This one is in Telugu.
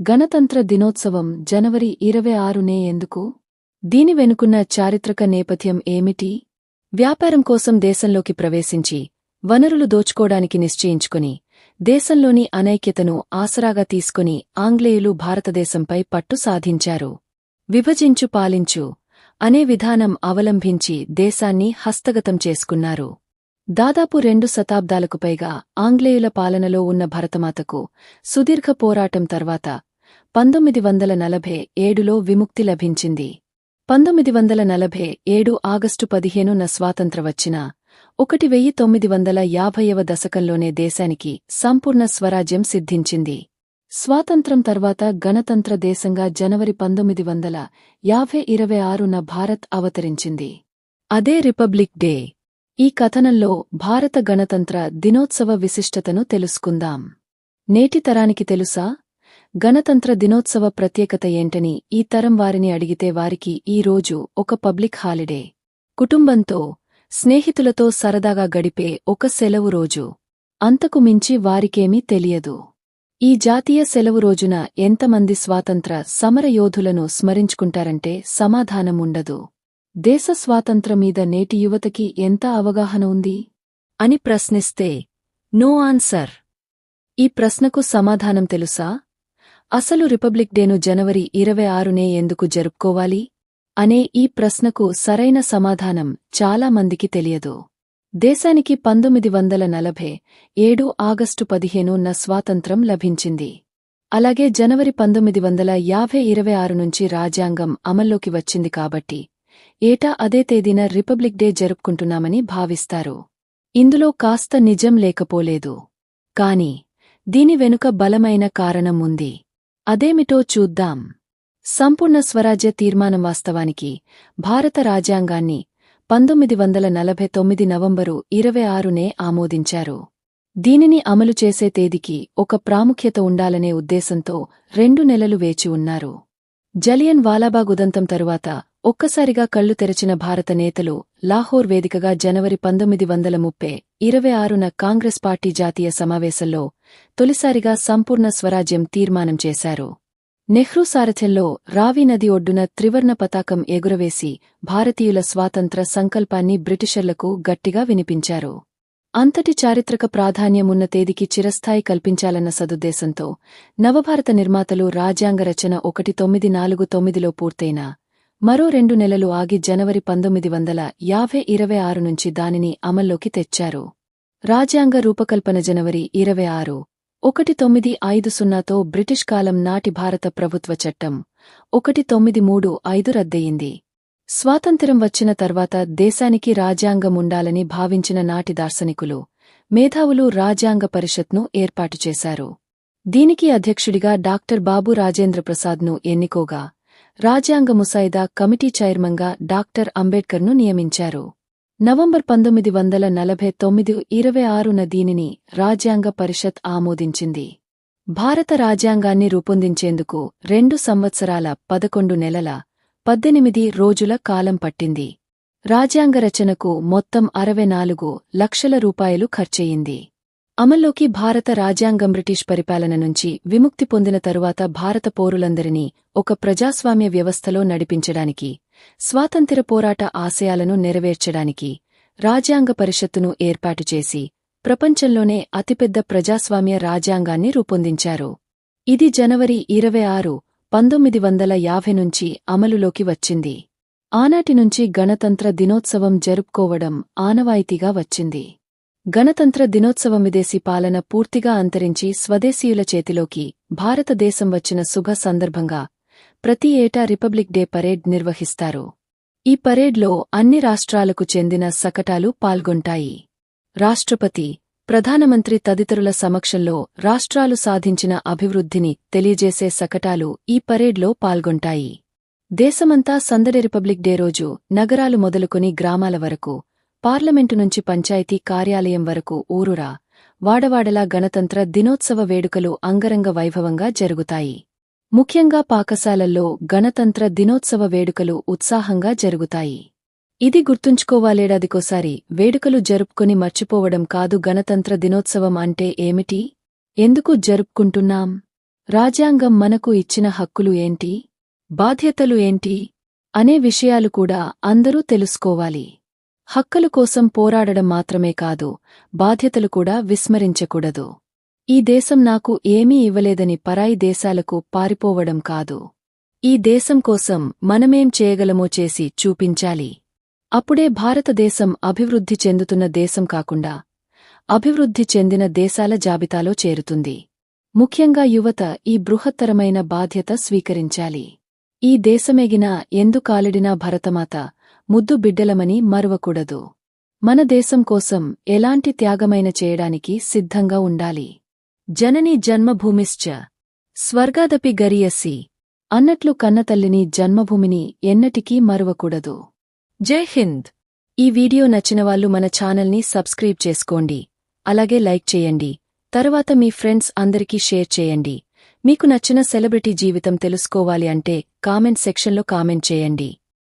గణతంత్ర దినోత్సవం జనవరి ఇరవై ఆరునే ఎందుకు? దీని వెనుకున్న చారిత్రక నేపథ్యం ఏమిటి? వ్యాపారం కోసం దేశంలోకి ప్రవేశించి వనరులు దోచుకోడానికి నిశ్చయించుకుని దేశంలోని అనైక్యతను ఆసరాగా తీసుకుని ఆంగ్లేయులు భారతదేశంపై పట్టు సాధించారు. విభజించు పాలించు అనే విధానం అవలంబించి దేశాన్ని హస్తగతం చేసుకున్నారు. దాదాపు రెండు శతాబ్దాలకు పైగా ఆంగ్లేయుల పాలనలో ఉన్న భరతమాతకు సుదీర్ఘ పోరాటం తర్వాత పంతొమ్మిది వందల నలభై ఏడులో విముక్తి లభించింది. పంతొమ్మిది వందల నలభై ఏడు ఆగస్టు పదిహేనున స్వాతంత్ర వచ్చిన ఒకటి వెయ్యి తొమ్మిది వందల యాభైవ దశకంలోనే దేశానికి సంపూర్ణ స్వరాజ్యం సిద్ధించింది. స్వాతంత్రం తర్వాత గణతంత్ర దేశంగా జనవరి పంతొమ్మిది వందల యాభై ఇరవై ఆరున భారత్ అవతరించింది. అదే రిపబ్లిక్ డే. ఈ కథనంలో భారత గణతంత్ర దినోత్సవ విశిష్టతను తెలుసుకుందాం. నేటి తరానికి తెలుసా? గణతంత్ర దినోత్సవ ప్రత్యేకత ఏంటని ఈ తరం వారిని అడిగితే వారికి ఈ రోజు ఒక పబ్లిక్ హాలిడే. కుటుంబంతో స్నేహితులతో సరదాగా గడిపే ఒక సెలవు రోజు. అంతకు మించి వారికేమీ తెలియదు. ఈ జాతీయ సెలవు రోజున ఎంతమంది స్వాతంత్ర సమరయోధులను స్మరించుకుంటారంటే సమాధానముండదు దేశ స్వాతంత్ర మీద నేటి యువతకి ఎంత అవగాహన ఉంది? అని ప్రశ్నిస్తే నో ఆన్సర్. ఈ ప్రశ్నకు సమాధానం తెలుసా? అసలు రిపబ్లిక్ డేను జనవరి ఇరవై ఆరునే ఎందుకు జరుపుకోవాలి? అనే ఈ ప్రశ్నకు సరైన సమాధానం చాలా మందికి తెలియదు. దేశానికి పంతొమ్మిది వందల నలభై ఏడు ఆగస్టు పదిహేనున స్వాతంత్రం లభించింది. అలాగే జనవరి పంతొమ్మిది వందల యాభై ఇరవై ఆరు నుంచి రాజ్యాంగం అమల్లోకి వచ్చింది కాబట్టి ఏటా అదే తేదీన రిపబ్లిక్ డే జరుపుకుంటున్నామని భావిస్తారు. ఇందులో కాస్త నిజం లేకపోలేదు. కాని దీని వెనుక బలమైన కారణం ఉంది. అదేమిటో చూద్దాం. సంపూర్ణ స్వరాజ్య తీర్మానం వాస్తవానికి భారత రాజ్యాంగాన్ని పంతొమ్మిది వందల నలభై తొమ్మిది నవంబరు ఇరవై ఆరునే ఆమోదించారు. దీనిని అమలు చేసే తేదీకి ఒక ప్రాముఖ్యత ఉండాలనే ఉద్దేశంతో రెండు నెలలు వేచి ఉన్నారు. జలియన్ వాలాబాగ్ ఉదంతం తరువాత ఒక్కసారిగా కళ్ళు తెరచిన భారత నేతలు లాహోర్ వేదికగా జనవరి పంతొమ్మిది వందల ముప్పై ఇరవై ఆరున కాంగ్రెస్ పార్టీ జాతీయ సమావేశంలో తొలిసారిగా సంపూర్ణ స్వరాజ్యం తీర్మానం చేశారు. నెహ్రూ సారథ్యంలో రావి నది ఒడ్డున త్రివర్ణ పతాకం ఎగురవేసి భారతీయుల స్వాతంత్ర సంకల్పాన్ని బ్రిటిషర్లకు గట్టిగా వినిపించారు. అంతటి చారిత్రక ప్రాధాన్యమున్న తేదీకి చిరస్థాయి కల్పించాలన్న సదుద్దేశంతో నవభారత నిర్మాతలు రాజ్యాంగ రచన ఒకటి తొమ్మిది నాలుగు తొమ్మిదిలో పూర్తయిన మరో రెండు నెలలు ఆగి జనవరి పంతొమ్మిది వందల యాభై ఇరవై ఆరు నుంచి దానిని అమల్లోకి తెచ్చారు. రాజ్యాంగ రూపకల్పన జనవరి ఇరవై ఆరు ఒకటి తొమ్మిది ఐదు సున్నాతో బ్రిటిష్ కాలం నాటి భారత ప్రభుత్వ చట్టం ఒకటి తొమ్మిది మూడు ఐదు రద్దయింది. స్వాతంత్ర్యం వచ్చిన తర్వాత దేశానికి రాజ్యాంగముండాలని భావించిన నాటి దార్శనికులు మేధావులు రాజ్యాంగ పరిషత్ను ఏర్పాటు చేశారు. దీనికి అధ్యక్షుడిగా డాక్టర్ బాబు రాజేంద్ర ప్రసాద్ను ఎన్నికోగా రాజ్యాంగ ముసాయిదా కమిటీ చైర్మన్గా డాక్టర్ అంబేడ్కర్ను నియమించారు. నవంబర్ పంతొమ్మిది వందల నలభై తొమ్మిది ఇరవై ఆరున దీనిని రాజ్యాంగ పరిషత్ ఆమోదించింది. భారత రాజ్యాంగాన్ని రూపొందించేందుకు రెండు సంవత్సరాల పదకొండు నెలల పద్దెనిమిది రోజుల కాలం పట్టింది. రాజ్యాంగ రచనకు మొత్తం అరవై నాలుగు లక్షల రూపాయలు ఖర్చయింది. అమల్లోకి భారత రాజ్యాంగం బ్రిటిష్ పరిపాలన నుంచి విముక్తి పొందిన తరువాత భారత పౌరులందరినీ ఒక ప్రజాస్వామ్య వ్యవస్థలో నడిపించడానికి స్వాతంత్ర్య పోరాట ఆశయాలను నెరవేర్చడానికి రాజ్యాంగ పరిషత్తును ఏర్పాటు చేసి ప్రపంచంలోనే అతిపెద్ద ప్రజాస్వామ్య రాజ్యాంగాన్ని రూపొందించారు. ఇది జనవరి ఇరవై ఆరు పంతొమ్మిది వందల యాభై నుంచి అమలులోకి వచ్చింది. ఆనాటి నుంచి గణతంత్ర దినోత్సవం జరుపుకోవడం ఆనవాయితీగా వచ్చింది. గణతంత్ర దినోత్సవం విదేశీ పాలన పూర్తిగా అంతరించి స్వదేశీయుల చేతిలోకి భారతదేశం వచ్చిన శుభ సందర్భంగా ప్రతి ఏటా రిపబ్లిక్ డే పరేడ్ నిర్వహిస్తారు. ఈ పరేడ్లో అన్ని రాష్ట్రాలకు చెందిన సకటాలు పాల్గొంటాయి. రాష్ట్రపతి ప్రధానమంత్రి తదితరుల సమక్షంలో రాష్ట్రాలు సాధించిన అభివృద్ధిని తెలియజేసే సకటాలు ఈ పరేడ్లో పాల్గొంటాయి. దేశమంతా సందడి రిపబ్లిక్ డే రోజు నగరాలు మొదలుకొని గ్రామాల వరకు పార్లమెంటు నుంచి పంచాయతీ కార్యాలయం వరకు ఊరురా. వాడవాడలా గణతంత్ర దినోత్సవ వేడుకలు అంగరంగ వైభవంగా జరుగుతాయి. ముఖ్యంగా పాకశాలల్లో గణతంత్ర దినోత్సవ వేడుకలు ఉత్సాహంగా జరుగుతాయి. ఇది గుర్తుంచుకోవాలేడాదికోసారి వేడుకలు జరుపుకుని మర్చిపోవడం కాదు గణతంత్ర దినోత్సవం అంటే ఏమిటి? ఎందుకు జరుపుకుంటున్నాం? రాజ్యాంగం మనకు ఇచ్చిన హక్కులు ఏంటి? బాధ్యతలు ఏంటి? అనే విషయాలు కూడా అందరూ తెలుసుకోవాలి. హక్కుల కోసం పోరాడడం మాత్రమే కాదు బాధ్యతలు కూడా విస్మరించకూడదు. ఈ దేశం నాకు ఏమీ ఇవ్వలేదని పరాయి దేశాలకు పారిపోవడం కాదు. ఈ దేశం కోసం మనమేం చేయగలమో చేసి చూపించాలి. అప్పుడే భారతదేశం అభివృద్ధి చెందుతున్న దేశం కాకుండా అభివృద్ధి చెందిన దేశాల జాబితాలో చేరుతుంది. ముఖ్యంగా యువత ఈ బృహత్తరమైన బాధ్యత స్వీకరించాలి. ఈ దేశమెగినా ఎందుకాలిడినా భరతమాత ముద్దు బిడ్డలమని మరువకూడదు. మన దేశం కోసం ఎలాంటి త్యాగమైన చేయడానికి సిద్ధంగా ఉండాలి. జనని జన్మభూమిశ్చ. స్వర్గాదపి గరియసి. అన్నట్లు కన్నతల్లిని జన్మభూమిని ఎన్నటికీ మరువకూడదు. జై హింద్! ఈ వీడియో నచ్చినవాళ్ళు మన ఛానల్ని సబ్స్క్రైబ్ చేసుకోండి. అలాగే లైక్ చేయండి. తరువాత మీ ఫ్రెండ్స్ అందరికీ షేర్ చేయండి. మీకు నచ్చిన సెలబ్రిటీ జీవితం తెలుసుకోవాలి అంటే కామెంట్ సెక్షన్లో కామెంట్ చేయండి.